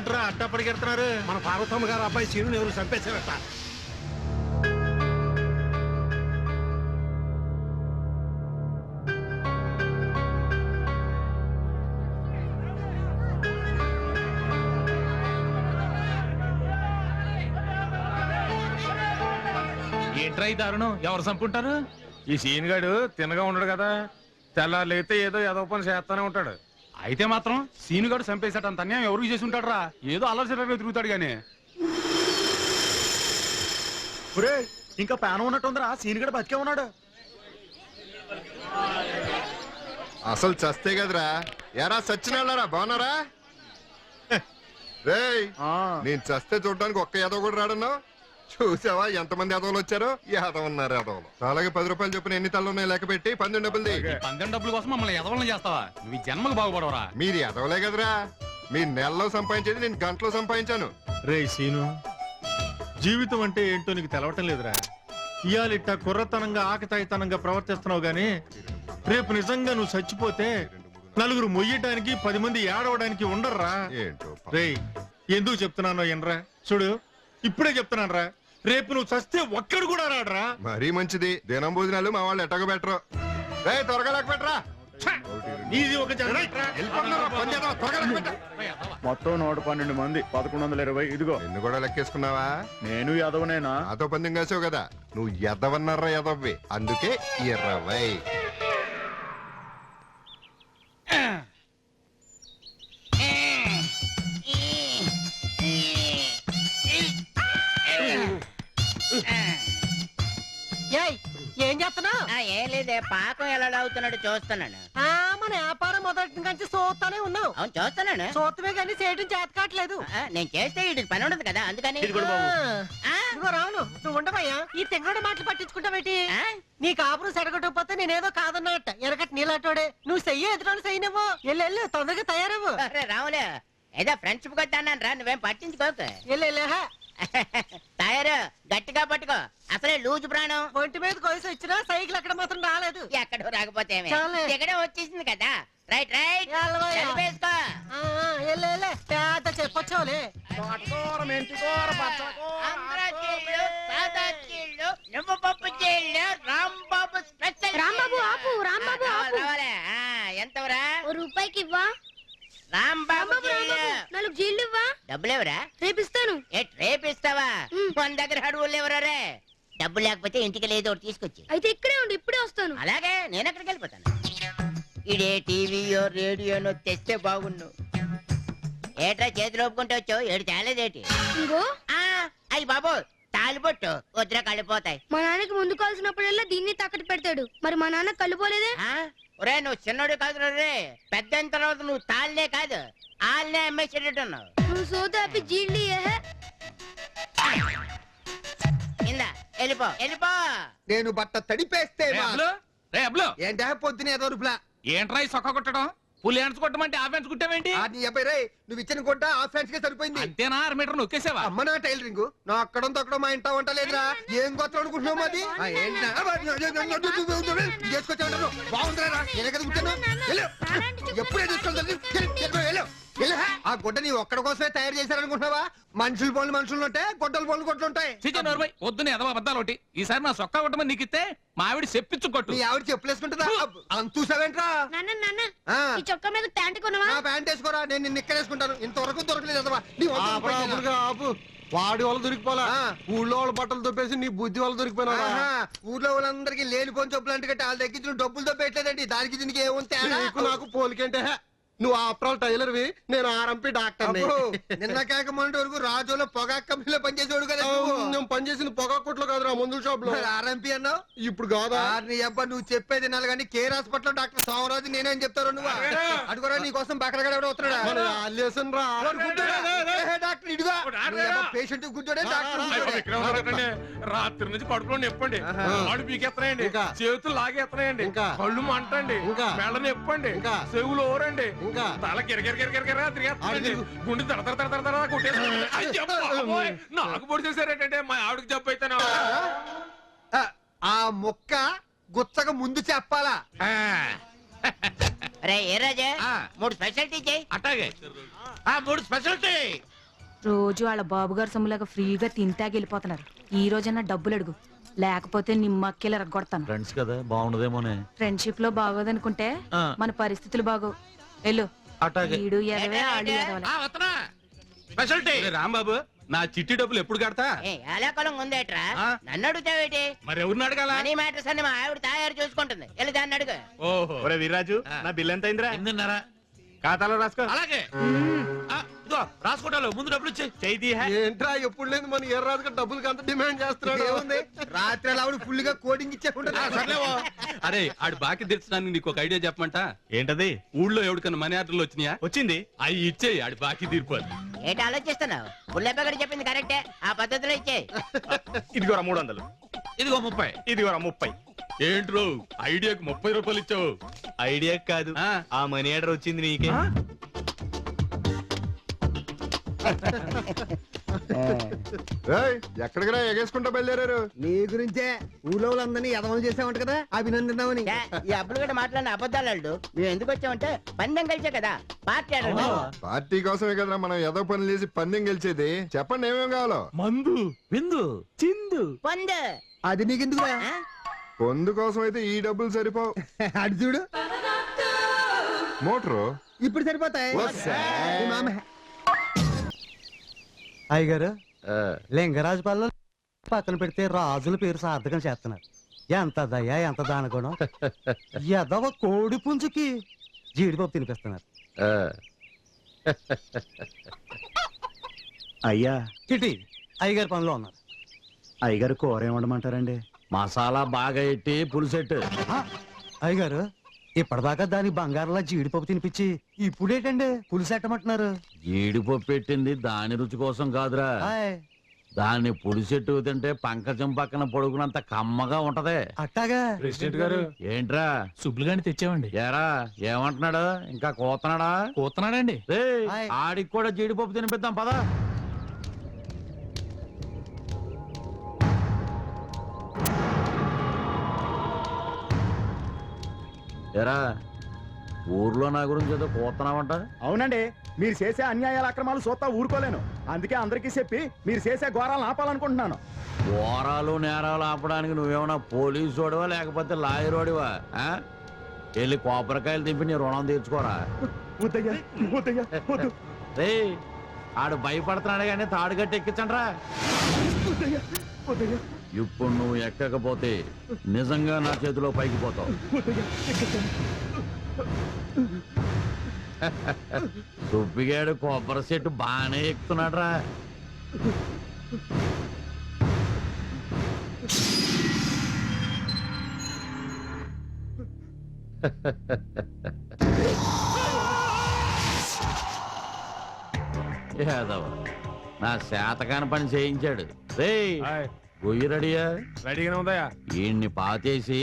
ఏంట్రా అట్టా పరిగెడుతున్నారు? మన పార్వతమ్మ గారు అబ్బాయి సీనుని ఎవరు చంపేశారట? ఏంట్రా ఈ దారుణం? ఎవరు చంపుంటారు? ఈ సీన్ గాడు తినగా ఉండడు కదా. తెల్లారితే ఏదో ఏదో పని చేస్తానే ఉంటాడు. అయితే మాత్రం సీనుగాడు చంపేశాడు అంత అన్యాయం ఎవరికి చేసి ఉంటాడు రా ఏదో అల్లరి తిరుగుతాడు గానీ. ఇంకా ప్యాన్ ఉన్నట్టుందిరా సీన్ కూడా బతికే ఉన్నాడు. అసలు చస్తే కదరా? ఎరా సచ్చినాళ్ళరా బాగున్నారా? రేయ్ నేను చస్తే చూడడానికి ఒక్క యాదవ్ కూడా రాడన్నావు? చూసావా ఎంతమంది యాదవులు వచ్చారో? యాదవ్ ఉన్నారు యాదవులు. అలాగే పది రూపాయలు చొప్పున ఎన్ని తల్లు ఉన్నాయి లెక్క పెట్టి పందెం డబ్బులు ఈ పందెం డబ్బుల కోసం మమ్మల్ని ఎదవలం చేస్తావా? నువ్వు ఈ జన్మకు బాగుపడవరా. మీరు యాదవలే కదరా. మీ నెలలో సంపాదించేది నేను గంటలో సంపాదించాను. రే సీను జీవితం అంటే ఏంటో నీకు తెలవటం లేదురా. ఇయాలిట్ట కుర్రతనంగా ఆకతాయితనంగా ప్రవర్తిస్తున్నావు గాని రేపు నిజంగా నువ్వు చచ్చిపోతే నలుగురు మొయ్యటానికి పది మంది ఏడవడానికి ఉండర్రా. ఏంటో పా- రేయ్ ఎందుకు చెప్తున్నానో ఎనరా. చూడు ఇప్పుడే చెప్తున్నాను రా రేపు నువ్వు చస్తే ఒక్కడు కూడా రాడరా. మరీ మంచిది. దినం భోజనాలు మా వాళ్ళు ఎట్టగో బెటరు రే త్వరగా లెక్క పెట్టరా ఇది ఒక జనరేటరా? వెళ్ళిపోతున్నారా? పని చేద్దాం, త్వరగా లెక్క పెట్టు. మొత్తం నూట పన్నెండు మంది పదకొండు వందల ఇరవై ఇదిగో. నిన్ను కూడా లెక్కేసుకున్నావా? నేను యాదవనేనా? నాతో పందెం కాసావు కదా. నువ్వు ఎదవన్నారా ఎదవ్వి అందుకే ఇరవై. ఏయ్ ఏం చేస్తున్నావు? ఆ, ఏం లేదే పాకం ఎలా అవుతున్నాడు చూస్తున్నాను. మన వ్యాపారం మొదటి నుంచి చూస్తానే ఉన్నావు. అవును చూస్తున్నాను. చూస్తమే కానీ చేయడం చేత కావట్లేదు ఆ, నేను చేస్తే వీడికి పని ఉండదు కదా అందుకని. ఆ, ఇదిగో రావును నువ్వు ఉండవయ్యా. ఈ తెంగడు మాటలు పట్టించుకుంటావేటి ఆ? నీ కాపురం సెడగొట్టకపోతే నేనేదో కాదన్నట్ట. ఎనకటి నీలాటోడే. నువ్వు చెయ్యి ఎదురాలు చెయ్యనివ్వు. ఎల్లు ఎల్లు తొందరగా తయారవ్వు. అరే రాములు ఏదో ఫ్రెండ్షిప్ కొట్టాను రా నువ్వేం పట్టించుకోకు. ఎల్లు ఎల్లేహా టైర్ గట్టిగా పట్టుకో. అసలే లూజ్ ప్రాణం. ఒంటి మీద కొలిసి వచ్చినా సైకిల్ అక్కడ మాత్రం రాలేదు. ఎక్కడ రాకపోతే ఎక్కడే వచ్చేసింది కదా. Right right. వేసుకో. పేద చెప్పొచ్చులే రాంబాబు రాంబాబు రూపాయికి ఇవ్వా. నాలుగు జీళ్ళు ఇవ్వా? డబ్బులేవరా? రేపిస్తాను. ఏ రేపు ఇస్తావా ఉమ్. మన దగ్గర అడుగులు ఎవరా రే. డబ్బు లేకపోతే ఇంటికి లేదో తీసుకొచ్చి. అయితే ఇక్కడే ఉండి ఇప్పుడే వస్తాను. అలాగే నేను ఎక్కడికి వెళ్ళిపోతాను? ఇడే టీవీయో రేడియోనో తెస్తే బాగుండు. ఏట్రా చేతులు ఒప్పుకుంటే వచ్చావు? ఏడు తేలేదేటి అయ్యి బాబు తాలిపొట్టు వద్దురా కళ్ళిపోతాయి మా నాన్నకి ముందు కాల్సినప్పుడల్లా దీన్ని తాకట్టు పెడతాడు. మరి మా నాన్న కళ్ళు పోలేదే? ఆ? ఒరే నువ్వు చిన్నోడు కాదు రే. పెద్ద అయిన తర్వాత నువ్వు తాళ్ళే కాదు. ఆళ్ళనే అమ్మేసేటట్టున్నావు. నువ్వు జీళ్ళు ఇందా వెళ్ళిపో వెళ్ళిపో. నేను బట్ట తడిపేస్తే రే అబ్బులు, రే అబ్బులు, ఏంటా పొద్దున ఏదో రూపులా. ఏంట్రా ఈ సొక్క కొట్టడం? పులి ఎండ్స్ కొట్టమంటే కుట్టావేంటి ఆ నీ అబ్బాయి రే నువ్వు ఇచ్చిన కొంట ఆ ఫ్యాన్స్ కే సరిపోయింది అంతేనా ఆరు మీటర్ నొక్కేసావా అమ్మ నా టైలరింగ్ నా అక్కడం తొక్కడం మా ఇంట వంట లేదురా ఏం గోత్రం అనుకుంటున్నావు మాది ఆ, ఏంటి నా? అబ్బా, నా- నా- నా- నా- నా- నా- నా- నా- ఇది చేసుకొచ్చావు బాగుందిరా నేనే కదా కుట్టాను వెళ్ళు. ఎప్పుడే తీసుకెళ్తాను ఆ గుడ్డ నీ ఒక్కడ కోసమే తయారు చేశారనుకుంటున్నావా? మనుషులు పనులు మనుషులు ఉంటాయి గొడ్డలు పనులు గొడ్డలు ఉంటాయి. చిన్న నోరుపై వద్దునే ఎదవ అబద్ధాలు ఒకటి. ఈసారి నా సొక్క కొట్టమని నీకు ఇస్తే మా ఆవిడ చెప్పించు కొట్టు. నీ ఆవిడ చెప్పులేసుకుంటుందా? అంత చూసావేంట్రా? నాన్న నాన్న ఆ. ఈ చొక్కా మీద ప్యాంట్ కొనవా? నా ప్యాంట్ వేసుకోరా నేను నిన్ను ఇక్కడ వేసుకుంటాను ఇంతవరకు దొరకలేదు అదవా. నీ. ఆపు. వాడి వాళ్ళు దొరికిపోలా ఆ. ఊళ్ళో వాళ్ళ బట్టలు దొప్పేసి నీ బుద్ధి వాళ్ళు దొరికిపోయినా ఆహా, ఊర్లో వాళ్ళందరికీ లేని పోని చెప్పులు అంటే వాళ్ళ దగ్గర నుంచి డబ్బులతో పెట్టలేదండి దానికి దీనికి ఏముంది తేడా? నీకు నాకు పోలికంటే నువ్వు ఆఫ్టర్ టైలర్వి నేను ఆర్ఎంపీ డాక్టర్ నిన్న కాక మొన్నటి వరకు రాజులో పొగాకు కంపెనీలో పనిచేసేవాడు కదా నువ్వు. నేను పనిచేసిన పొగా కొట్లో కాదురా మందుల షాప్లో. ఆర్ఎంపీ అన్నావు? ఇప్పుడు కాదా? నీ అబ్బా నువ్వు చెప్పేది వినాలి కానీ కేర్ హాస్పిటల్ డాక్టర్ సోమరాజు నేనేం చెప్తారు నువ్వు? అడుగురా నీ కోసం బకరగా ఎవడో వస్తున్నాడా? డాక్టర్ ఇడుగా. పేషెంట్ గుడ్డోడే డాక్టర్. రాత్రి నుంచి పడుకుని చెప్పండి ఆహా. ఆడు పీకెత్తనాయండి. ఇంకా. చేతులు లాగేత్తనాయండి. ఇంకా. కళ్ళు మంటండి. ఇంకా. మెళ్ళని ఎప్పండి ఇంకా. చెవులు ఓరండి ఇంకా. తల కిరకిరకిరకిరకిరా తిరిగేస్తానండి ఆడు గుండె తడ తడ తడ తడ నాకు పొడి చేశారేటంటే మా ఆవిడకి జబ్బు అయితేనా ఆ, మొక్క గుచ్చక ముందు చెప్పాలా? రే ఏ రాజా? ఆ. మూడు స్పెషాలిటీ చేయి అట్టాగే. ఆ మూడు స్పెషాలిటీ. రోజు వాళ్ళ బాబుగారు సొమ్ములాగా ఫ్రీగా తింటాకి వెళ్ళిపోతున్నారు. ఈ రోజైనా డబ్బులు అడుగు. లేకపోతే నిమ్మక్కిలు ఎరగొడతాను. ఫ్రెండ్స్ కదా బాగుండదేమోనే. ఫ్రెండ్షిప్లో బాగోదనుకుంటే. మన పరిస్థితులు బాగోవు. వెళ్ళు. అటాగే ఈడు ఎదవే ఆడు ఎదవలే. ఆ, వత్తనా స్పెషల్టీ రాంబాబు నా చిట్టి డబ్బులు ఎప్పుడు కడతా? ఏ ఏలాకాలం ఉందేట్రా? ఆ? నన్ను అడుగుతావేటి? మరి ఎవరిని అడగాల? మనీ మ్యాటర్స్ అని మా ఆవిడ తయారు చూసుకుంటుంది. వెళ్ళి దాన్ని అడుగు. ఓహో. ఒరే వీర్రాజు. నా బిల్ ఎంత అయిందిరా ఎనిమిదిన్నర. ఖాతాలో రాసుకో. అలాగే. ఆ, ఇదిగో ముందు డబ్బులు ఇచ్చి ఏంట్రా ఎప్పుడు లేదు మన ఏ రాజుగా డబ్బులకి అంత డిమాండ్ చేస్తున్నాడు? ఏముంది రాత్రి అలా ఫుల్గా కోడింగ్ ఇచ్చే సర్లేవో అరే ఆడు బాకీ తెచ్చడానికి నీకు ఒక ఐడియా చెప్పమంట? ఏంటది? ఊళ్ళో ఎవరికన్నా మనీ ఆర్డర్లు వచ్చినాయా? వచ్చింది. అవి ఇచ్చేయి ఆడి బాకీ తీర్పాలి ఏంటి ఆలోచిస్తున్నావు? బుల్లెప్పగడ చెప్పింది కరెక్టే ఆ పద్ధతిలో ఇచ్చే ఇదిగోరా మూడు వందలు. ఇదిగో ముప్పై. ఇదిగోరా ముప్పై. ఏంట్రో ఐడియాకి ముప్పై రూపాయలు ఇచ్చావు. ఐడియా కాదు. ఆ. ఆ మనీ ఆర్డర్ వచ్చింది నీకే. ఏయ్, ఎక్కడికి రా ఎగేసుకుంటా బయలుదేరారు? నీ గురించే ఊళ్ళో వాళ్ళందరినీ ఎదవలు చేసావంట కదా అభినందిద్దామని. ఛే, ఈ అబ్బులు కూడా మాట్లాడిన అబద్ధాలు మేము ఎందుకు వచ్చామంటే పందెం కలిసే కదా పార్టీ ఆడండి. పార్టీ కోసమే కదరా మనం ఏదో పనులు చేసి పందెం గెలిచేది. చెప్పండి ఏమేం కావాలో? మందు విందు చిందు. పొందు. అది నీకెందుకురా? ఆ? పొందు కోసం అయితే ఈ డబ్బులు సరిపోవు. అటు చూడు. మోటరు? ఇప్పుడు సరిపోతాయి. ఈ మామ. అయ్యగారు లింగరాజుపల్లి పక్కన పెడితే రాజుల పేరు సార్థకం చేస్తున్నారు. ఎంత దయ ఎంత దానగుణం ఎదవ కోడి పుంజుకి జీడిపప్పు తినిపిస్తున్నారు. అయ్యా. చిటి అయ్యగారి పనిలో ఉన్నారు. అయ్యగారు కూర ఏమండమంటారండి మసాలా బాగా ఎట్టి పులుసెట్టు అయ్యగారు ఇప్పటిదాకా దాని బంగారంలా జీడిపప్పు తినిపించి ఇప్పుడేటండి పులిసెట్టమంటున్నారు జీడిపప్పు పెట్టింది దాని రుచి కోసం కాదురా. దాన్ని పులిసెట్టు తింటే పంకజం పక్కన పొడుగునంత కమ్మగా ఉంటది. అట్టాగా? ప్రెసిడెంట్ గారు ఏంట్రా? సుబ్బులు గాని తెచ్చామండి. ఏరా ఏమంటున్నాడు? ఇంకా కోతనాడా? హాయ్. ఆడికి కూడా జీడిపప్పు తినిపిద్దాం పదా. ఎరా ఊర్లో నా గురించి ఏదో కోతున్నావంట అవునండి మీరు చేసే అన్యాయాల అక్రమాలు చూస్తా ఊరుకోలేను. అందుకే అందరికీ చెప్పి మీరు చేసే ఘోరాలను ఆపాలనుకుంటున్నాను. ఘోరాలు నేరాలు ఆపడానికి నువ్వేమన్నా పోలీసు వాడివా లేకపోతే లాయర్ వాడివా? వెళ్ళి కొబ్బరికాయలు తింపి నీ రుణం తీర్చుకోరా. రే ఆడు భయపడుతున్నాడు కానీ తాడు కట్టి వద్దయ్యా. ఇప్పుడు నువ్వు ఎక్కకపోతే నిజంగా నా చేతిలో పైకి పోతావు. తుప్పిగాడు కొబ్బరి చెట్టు బాగానే ఎక్కుతున్నాడ్రా. నా శాతకాన పని చేయించాడు. రే గొయ్యి రెడీయా? రెడీగానే ఉందయా ఈయన్ని పాతేసి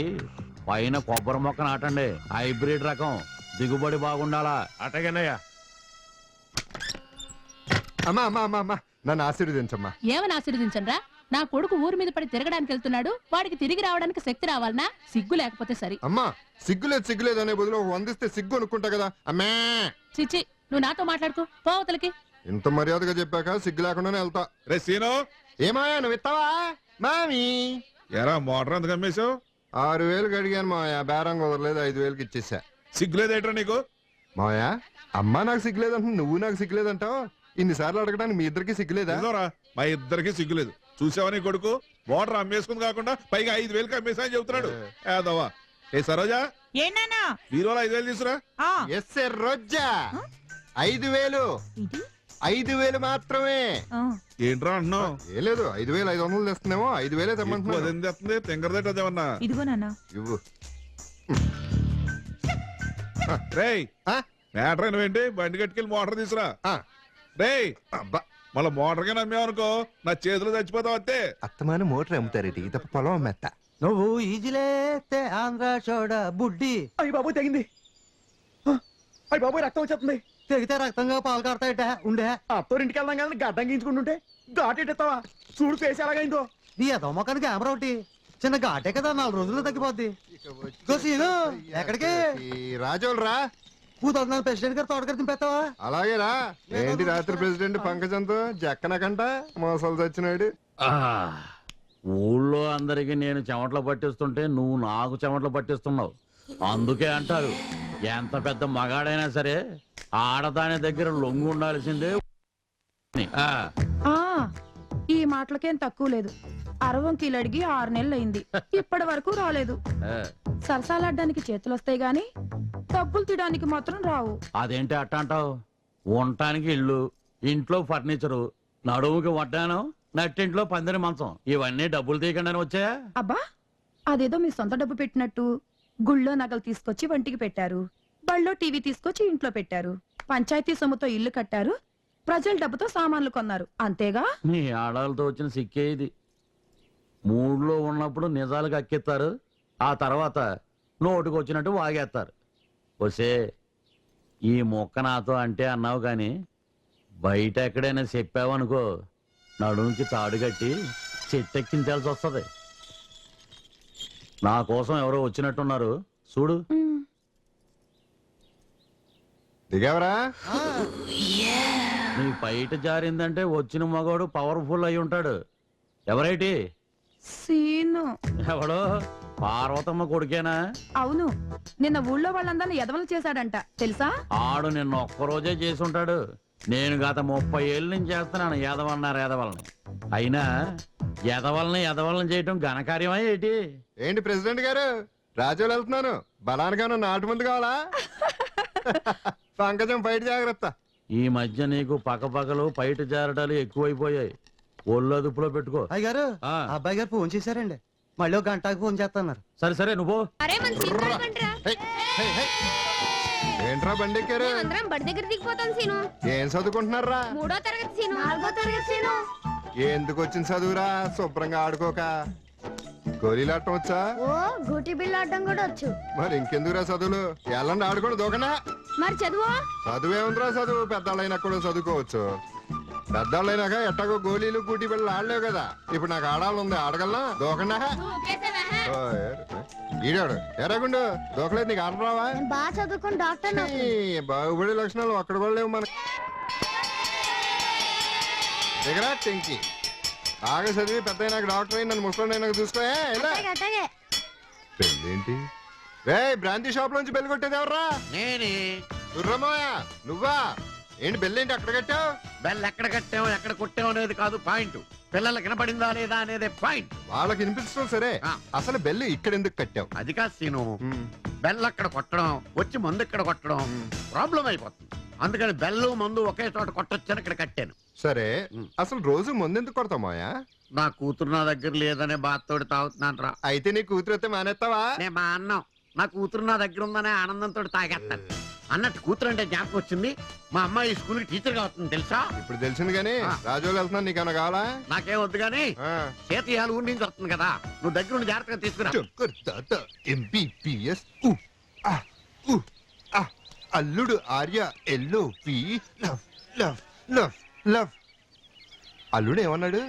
పైన కొబ్బరి మొక్క నాటండి. హైబ్రిడ్ రకం. దిగుబడి బాగుండాలా? అటగనయ్యా. అమ్మా అమ్మా అమ్మా అమ్మా. నన్ను ఆశీర్వదించమ్మా. ఏమని ఆశీర్వదించండి నా కొడుకు ఊరి మీద పడి తిరగడానికి వెళ్తున్నాడు. వాడికి తిరిగి రావడానికి శక్తి రావాలనా? సిగ్గు లేకపోతే సరి. అమ్మా సిగ్గులేదు సిగ్గులేదు అనే బదులు వందిస్తే సిగ్గు అనుకుంటా కదా. అమ్మా! చిచ్చి నువ్వు నాతో మాట్లాడుకో. పోవతలకి ఇంత మర్యాదగా చెప్పాక సిగ్గు లేకుండానే వెళ్తా. రే సీను! ఏమాయా నువ్వు ఇస్తావా మామి. ఎరా మోటార్ ఎందుకు అమ్మేశావు? ఆరు వేలు అడిగాను మాయా బేరం కుదరలేదు ఐదు వేలకి ఇచ్చేసా. సిగ్గులేదేట్రా నీకు? మాయా అమ్మా నాకు సిగ్గులేదంట నువ్వు నాకు సిగ్గులేదంటావు? ఇన్నిసార్లు అడగడానికి మీ ఇద్దరికి సిగ్గులేదా? నిజంరా మా ఇద్దరికి సిగ్గులేదు. చూసావా నీ కొడుకు? మోటార్ అమ్మేసుకుంది కాకుండా పైగా ఐదు వేలకి అమ్మేసా అని చెబుతున్నాడు. ఏదవ్వా ఏ సరోజా? ఏనానా బీరువాలో ఐదు వేలు తీసురా? ఎస్ రోజా. ఐదు వేలు. ఐదు వేలు మాత్రమే. ఏంట్రా అంటున్నావు? ఏ లేదు ఐదు వేలు ఐదు వందలు తెస్తుందేమో ఐదు వేలే తెమ్మంటున్నాను. అదేం తెస్తుంది? తింగరదేట అదేమన్నా ఇదిగో నాన్న. ఇవ్వు. రేయ్ ఆ? మ్యాటర్ ఏంటి బండి కట్టుకెళ్ళి మోటార్ తీసురా. ఆ. రేయ్ అబ్బా. మళ్ళీ మోటార్గా నమ్మేవనుకో నా చేతిలో చచ్చిపోతావు అంతే. అత్తమాన మోటార్ అమ్ముతారేటి? తప్ప పొలం అమ్మేత్త. నువ్వు ఈజిలేస్తే ఆంధ్ర చోడ బుడ్డి. అయ్య బాబు తెగింది. అయ్య బాబు రక్తం వచ్చేస్తుంది. తెగితే రక్తంగా పాలు కడతాయట ఉండే. అత్తోరింటికి వెళ్దాం కానీ గడ్డం గీంచుకుంటుంటే ఘాటెట్టేస్తావా చూడు ఫేస్ ఎలాగైందో. నీ మొక్కని కెమెరా ఒకటి. చిన్న ఘాటే కదా నాలుగు రోజుల్లో తగ్గిపోద్ది. సీను, ఎక్కడికి? రాజోలు రా కూతురు ప్రెసిడెంట్ గారు దింపేస్తావా? అలాగేరా? ఏంటి రాత్రి ప్రెసిడెంట్ పంకజంతో జక్కనకంట? మోసాలు చచ్చినాడు. ఆ, ఊళ్ళో అందరికి నేను చెమటలు పట్టిస్తుంటే నువ్వు నాకు చెమటలు పట్టిస్తున్నావు. అందుకే అంటారు ఎంత పెద్ద మగాడైనా సరే ఆడదాని దగ్గర లొంగు ఉండాల్సిందే. ఆ, ఆ ఈ మాటలకేం తక్కువ లేదు. అరవంకీలు అడిగి ఆరు నెలలు అయింది ఇప్పటి వరకు రాలేదు. సరసాలాడ్డానికి చేతులు వస్తాయి గాని డబ్బులు తీయడానికి మాత్రం రావు. అదేంటి అట్ట అంటావు? ఉండటానికి ఇల్లు ఇంట్లో ఫర్నిచరు నడుముకి వడ్డానం నట్టింట్లో పందిరి మంచం. ఇవన్నీ డబ్బులు తీయకుండానే వచ్చాయా? అబ్బా అదేదో మీ సొంత డబ్బు పెట్టినట్టు. గుళ్ళో నగలు తీసుకొచ్చి వంటికి పెట్టారు. బళ్ళో టీవీ తీసుకొచ్చి ఇంట్లో పెట్టారు. పంచాయతీ సొమ్ముతో ఇల్లు కట్టారు. ప్రజల డబ్బుతో సామాన్లు కొన్నారు. అంతేగా? మీ ఆడాలతో వచ్చిన సిక్కే ఇది. మూడులో ఉన్నప్పుడు నిజాలు కక్కిస్తారు. ఆ తర్వాత నోటుకు వచ్చినట్టు వాగేస్తారు. వసే ఈ మొక్క నాతో అంటే అన్నావు కానీ బయట ఎక్కడైనా చెప్పావనుకో నడుముకి తాడు కట్టి చెట్టెక్కించాల్సి వస్తుంది. నా కోసం ఎవరో వచ్చినట్టున్నారు. చూడు. దిగావరా? నీ బయట జారిందంటే వచ్చిన మగవాడు పవర్ఫుల్ అయి ఉంటాడు. ఎవరైటి? సీను. ఎవడో? పార్వతమ్మ కొడుకేనా? అవును. నిన్న ఊళ్ళో వాళ్ళందరినీ ఎదవలు చేశాడంట. తెలుసా? ఆడు నిన్న ఒక్కరోజే చేసి ఉంటాడు. నేను గత ముప్పై ఏళ్ళ నుంచి చేస్తున్నాను ఎదవన్నారు ఎదవల్ని అయినా ఎదవల్ని ఎదవల్ని చేయటం ఘనకార్యమా ఏంటి? ఏంటి ప్రెసిడెంట్ గారు? రాజోలు వెళ్తున్నాను. బలానిగాను నాటు ముందు కావాలా? పంకజం బయట జాగ్రత్త. ఈ మధ్య నీకు పక్కపక్కలు పైట జారటాలు ఎక్కువైపోయాయి. ఒళ్ళు అదుపులో పెట్టుకో. అయ్యగారు ఆ. అబ్బాయి గారు ఫోన్ చేశారండి. మళ్ళీ ఒక గంటకు ఫోన్ చేస్తున్నారు. సరే సరే నువ్వు ఏంట్రా బండి ఎక్కారు? మేమందరం బడి దగ్గర దిగిపోతాం సీను. ఏం చదువుకుంటున్నారా మూడో తరగతి సీను. నాలుగో తరగతి సీను. ఎందుకు వచ్చిన చదువురా? శుభ్రంగా ఆడుకోక. గోళీలాటం వచ్చా? ఓ గూటి ఆడడం కూడా వచ్చు. మరి ఇంకెందుకురా చదువులు? ఎల్లండి ఆడుకోండి దూకనా? మరి చదువు? చదువేముందిరా చదువు. పెద్దవాళ్ళైనా కూడా చదువుకోవచ్చు. పెద్దవాళ్ళైనాక ఎట్టాగో గోళీలు కూటి బిళ్ళలు ఆడలేవు కదా. ఇప్పుడు నాకు ఆడాలి ఉంది ఆడగలనా. దూకండా. ఈడాడు ఎరాగుండు దూకలేదు నీకు ఆడరావా? బాగా చదువుకుని డాక్టర్ ఈ బాగుపడే లక్షణాలు అక్కడ కూడా లేవు మన దగ్గర టెంకి. బాగా చదివి పెద్ద నాకు డాక్టర్ అయి నన్ను ముసలి నాకు చూసుకో. ఏ, ఇలా. అట్టగే పెళ్ళేంటి? రే బ్రాంతి షాప్ నుంచి బెల్లి కొట్టేది ఎవర్రా? నేనే. నువ్వా? ఏంటి బెల్లేంటి అక్కడ కట్టావు? బెల్ ఎక్కడ కట్టాం ఎక్కడ కొట్టాం అనేది కాదు పాయింట్ పిల్లలకి వినపడిందా లేదా అనేది పాయింట్ వాళ్ళకి వినిపించడం సరే. ఆ. అసలు బెల్లి ఇక్కడ ఎందుకు కట్టావు? అది కాదు సీను. ఉమ్, బెల్ అక్కడ కొట్టడం వచ్చి మందు ఇక్కడ కొట్టడం ప్రాబ్లం అయిపోతుంది. అందుకని బెల్లు మందు ఒకే చోట కొట్టొచ్చని ఇక్కడ కట్టాను. సరే. ఉమ్. అసలు రోజు ముందెందుకు కొడతామాయా నా కూతురు నా దగ్గర లేదనే బాధతోటి తాగుతున్నాను రా. అయితే నీ కూతురు అయితే మానేస్తావా? నేను మా అన్నం నా కూతురు నా దగ్గర ఉందనే ఆనందంతో తాగేస్తాను. అన్నట్టు కూతురు అంటే జ్ఞాపకం వచ్చింది. మా అమ్మాయి స్కూల్ టీచర్గా అవుతుంది తెలుసా? ఇప్పుడు తెలిసింది కానీ ఆ. రాజోలు వెళ్తున్నా నీకేమైనా కావాలా? నాకేం వద్దు కానీ. చేతియాలు ఊరి నుంచి వస్తుంది కదా. నువ్వు దగ్గర ఉండి జాగ్రత్తగా తీసుకురా. ఎంబీపీఎస్. అల్లుడు ఆర్య ఎల్లో పి లవ్ లవ్ లవ్ లవ్. అల్లుడు ఏమన్నాడు?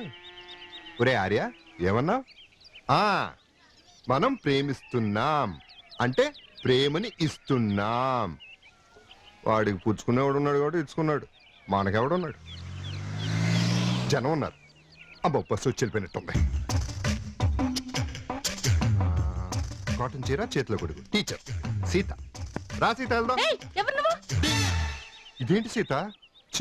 ఒరే ఆర్య ఏమన్నావు? ఆ మనం ప్రేమిస్తున్నాం. అంటే ప్రేమని ఇస్తున్నాం. వాడికి పుచ్చుకునేవాడు ఉన్నాడు కాబట్టి ఇచ్చుకున్నాడు. మనకెవడున్నాడు? జనం ఉన్నారు అబ్బో బస్సు వచ్చి వెళ్ళిపోయినట్టుంది కాటన్ చీర చేతిలో కొడుకు. టీచర్ సీత. రా సీత వెళ్దాం. ఇదేంటి సీత?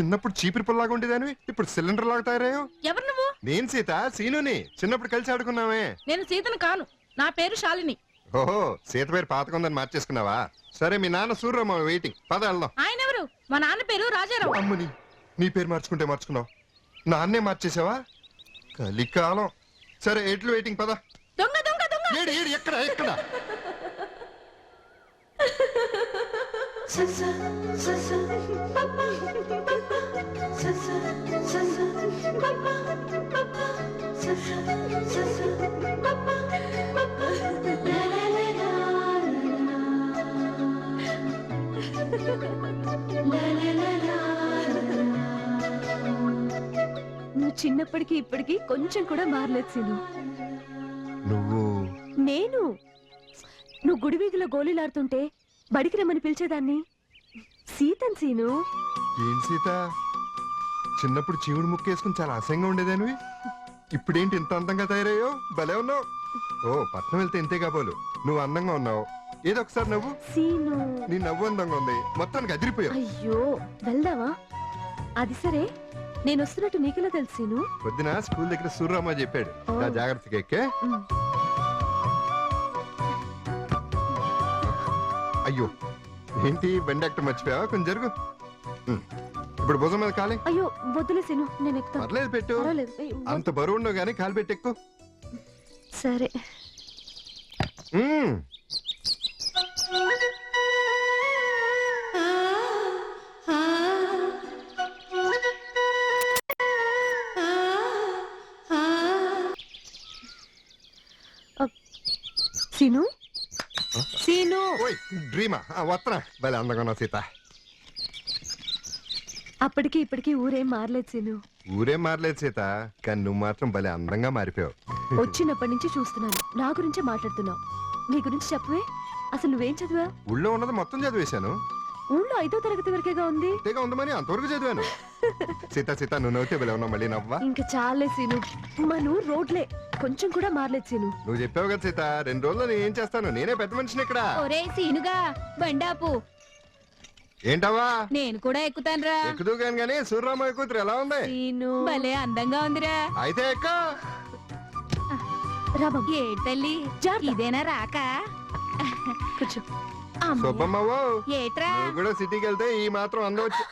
చిన్నప్పుడు చీపిరి పుల్లాగా ఉండేదానివి ఇప్పుడు సిలిండర్ లాగా తయారయ్యో ఎవరు నువ్వు? నేను సీత సీనుని. చిన్నప్పుడు కలిసి ఆడుకున్నామే. నేను సీతను కాను. నా పేరు శాలిని. ఓహో సీత పేరు పాతకుందని మార్చేసుకున్నావా? సరే మీ నాన్న సూర్యమ్మ వెయిటింగ్ పద వెళ్దాం. ఆయన ఎవరు మా నాన్న పేరు రాజారావు అమ్మని నీ పేరు మార్చుకుంటే మార్చుకున్నావు. నాన్నే మార్చేసావా కలికాలం. సరే ఎట్లు వెయిటింగ్ పద. దొంగ దొంగ దొంగ! ఏడు ఏడు ఎక్కడ ఎక్కడ? చిన్నప్పటికి ఇప్పటికి కొంచెం కూడా మారలేదు సీను. నువ్వు? నేను? నువ్వు గుడి వీధిలో గోళీలాడుతుంటే బడికి రమ్మని పిలిచేదాన్ని. సీతన్ సీను? ఏం సీత? చిన్నప్పుడు చీవుడు ముక్కేసుకుని చాలా అసహ్యంగా ఉండేదానివి. ఇప్పుడేంటి ఇంత అందంగా తయారయ్యో భలే ఉన్నావు. ఓ పట్నం వెళ్తే ఇంతే కాబోలు. నువ్వు అందంగా ఉన్నావు. ఏదో ఒకసారి నవ్వు. సీను. నీ నవ్వు అందంగా ఉంది. మొత్తానికి అదిరిపోయావు. అయ్యో వెళ్దామా? అది సరే. నేను వస్తున్నట్టు నీకెలా తెలుసు సీను? పొద్దున స్కూల్ దగ్గర సూర్యరామ చెప్పాడు. నా జాగ్రత్తగా ఎక్కే. అయ్యో ఏంటి బండి ఎక్కడ మర్చిపోయావా? కొంచెం జరుగు. ఇప్పుడు భుజం మీద కాలే. అయ్యో వద్దులే సీను నేను ఎక్కుతాను పర్లేదు పెట్టు. అంత బరువు ఉండవు కానీ కాలు పెట్టి ఎక్కు. సరే. సీను? సీను? ఓయ్ డ్రీమా వత్తనా భలే అందంగా ఉన్నావు సీత. అప్పటికి ఇప్పటికి ఊరేం మారలేదు సీను. ఊరేం మారలేదు సీత కానీ నువ్వు మాత్రం భలే అందంగా మారిపోయావు. వచ్చినప్పటి నుంచి చూస్తున్నాను. నా గురించే మాట్లాడుతున్నావు. నీ గురించి చెప్పవే. అసలు నువ్వేం చదివా ఊళ్ళో ఉన్నది మొత్తం చదివేశాను. ఊళ్ళో ఐదో తరగతి వరకేగా ఉంది? అంతేగా ఉందమని అంతవరకు చదివాను. సీత సీత నువ్వు నవ్వుతే ఉన్నావు మళ్ళీ నవ్వా? ఇంకా చాలే సీను. మన ఊరు రోడ్లే. కొంచెం కూడా మారలేదు సీను. నువ్వు చెప్పావు కదా సీత రెండు రోజుల్లో నేను ఏం చేస్తాను? నేనే పెద్ద మనిషిని ఇక్కడ. ఒరే సీనుగా బండాపు. ఏంటవ్వా? నేను కూడా ఎక్కుతానురా. ఎక్కుదు కాని కానీ సూర్యరామయ్య కూతురు ఎలా ఉంది? సీను భలే అందంగా ఉందిరా. అయితే ఎక్క. రాబం ఏ తల్లి ఇదేనా రాక? కూర్చో. సుబ్బమ్మవ్వ ఏట్రా? నువ్వు కూడా సిటీకి వెళ్తే ఈ మాత్రం అందవచ్చు.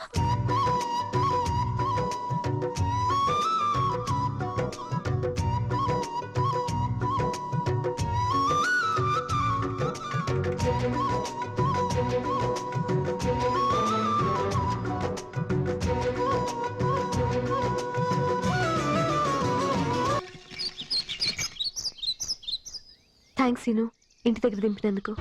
థ్యాంక్స్ సీను ఇంటి దగ్గర దింపినందుకు.